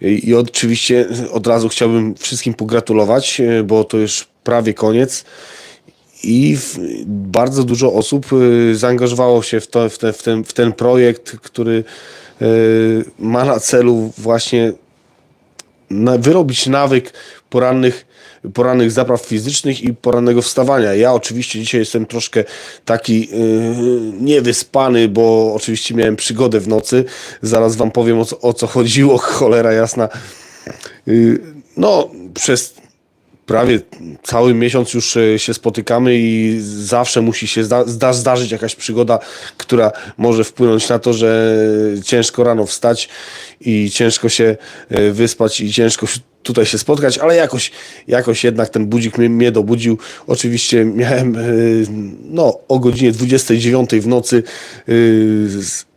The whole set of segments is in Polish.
I, oczywiście od razu chciałbym wszystkim pogratulować, e, bo to już prawie koniec. I bardzo dużo osób e, zaangażowało się w, to, w, te, w, ten, w ten projekt, który e, ma na celu właśnie na, wyrobić nawyk porannych, porannych zapraw fizycznych i porannego wstawania. Ja oczywiście dzisiaj jestem troszkę taki yy, niewyspany, bo oczywiście miałem przygodę w nocy. Zaraz wam powiem o co, o co chodziło, cholera jasna. Yy, no, przez prawie cały miesiąc już e, się spotykamy i zawsze musi się zda, zda, zdarzyć jakaś przygoda, która może wpłynąć na to, że ciężko rano wstać i ciężko się e, wyspać i ciężko tutaj się spotkać, ale jakoś, jakoś jednak ten budzik mnie, mnie dobudził. Oczywiście miałem e, no, o godzinie 29 w nocy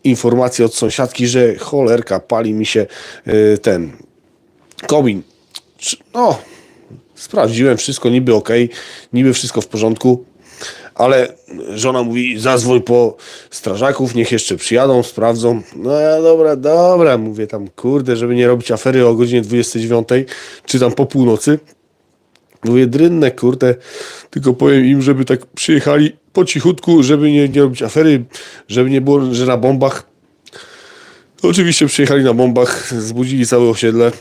informację od sąsiadki, że cholerka, pali mi się ten komin. No, Sprawdziłem wszystko, niby ok, niby wszystko w porządku, ale żona mówi, zadzwoń po strażaków, niech jeszcze przyjadą, sprawdzą. No ja dobra, dobra, mówię tam, kurde, żeby nie robić afery o godzinie 29, czy tam po północy. Mówię, drynne, kurde, tylko powiem im, żeby tak przyjechali po cichutku, żeby nie, nie robić afery, żeby nie było, że na bombach. Oczywiście przyjechali na bombach, zbudzili całe osiedle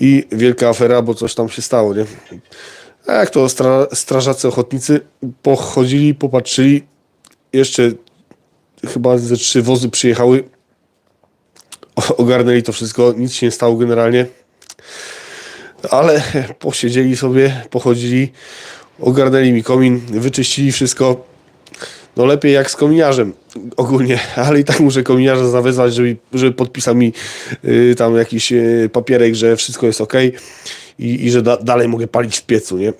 i wielka afera, bo coś tam się stało, nie? A jak to stra strażacy ochotnicy pochodzili, popatrzyli, jeszcze chyba ze trzy wozy przyjechały, ogarnęli to wszystko, nic się nie stało generalnie, ale posiedzieli sobie, pochodzili, ogarnęli mi komin, wyczyścili wszystko, no lepiej jak z kominiarzem ogólnie, ale i tak muszę kominiarza zawezwać, żeby, żeby podpisał mi y, tam jakiś y, papierek, że wszystko jest ok i, i że da, dalej mogę palić w piecu, nie?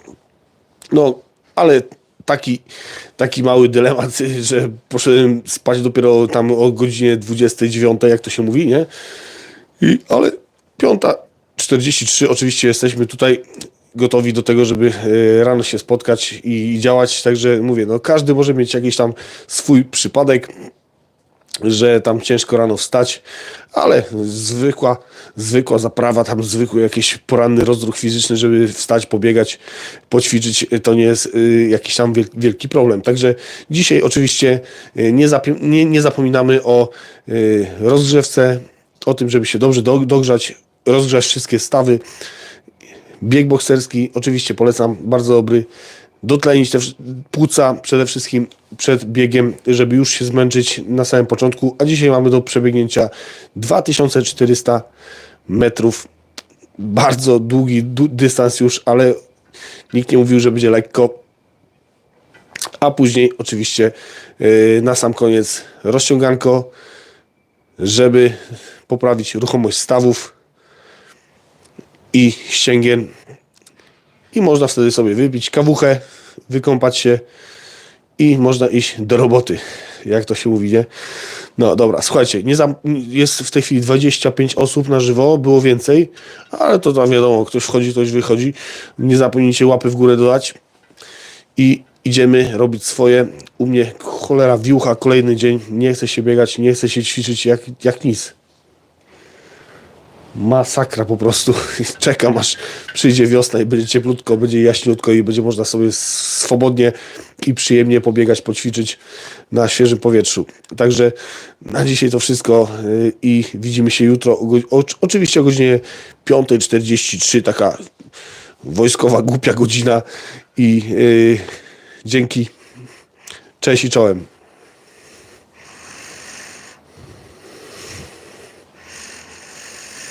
No, ale taki, taki mały dylemat, że poszedłem spać dopiero tam o godzinie 29, jak to się mówi, nie? I, ale 5.43 oczywiście jesteśmy tutaj gotowi do tego, żeby e, rano się spotkać i, działać. Także mówię, no każdy może mieć jakiś tam swój przypadek, że tam ciężko rano wstać, ale zwykła, zwykła zaprawa, tam zwykły jakiś poranny rozruch fizyczny, żeby wstać, pobiegać, poćwiczyć, to nie jest y, jakiś tam wiel- wielki problem. Także dzisiaj oczywiście y, nie, nie, nie zapominamy o rozgrzewce, o tym, żeby się dobrze do- dogrzać, rozgrzać wszystkie stawy. Bieg bokserski oczywiście polecam, bardzo dobry. Dotlenić te płuca przede wszystkim przed biegiem, żeby już się zmęczyć na samym początku. A dzisiaj mamy do przebiegnięcia 2400 metrów. Bardzo długi dystans już, ale nikt nie mówił, że będzie lekko. A później oczywiście yy, na sam koniec rozciąganko, żeby poprawić ruchomość stawów i ścięgien. I można wtedy sobie wypić kawuchę, wykąpać się i można iść do roboty, jak to się mówi, nie? No dobra, słuchajcie, nie jest w tej chwili 25 osób na żywo, było więcej, ale to tam wiadomo, ktoś wchodzi, ktoś wychodzi. Nie zapomnijcie łapy w górę dodać i idziemy robić swoje. U mnie cholera wiucha, kolejny dzień, nie chce się biegać, nie chce się ćwiczyć jak, jak nic. Masakra po prostu. Czekam aż przyjdzie wiosna i będzie cieplutko, będzie jaśniutko i będzie można sobie swobodnie i przyjemnie pobiegać, poćwiczyć na świeżym powietrzu. Także na dzisiaj to wszystko yy, i widzimy się jutro. Oczywiście o godzinie 5.43, taka wojskowa głupia godzina i yy, dzięki. Cześć i czołem.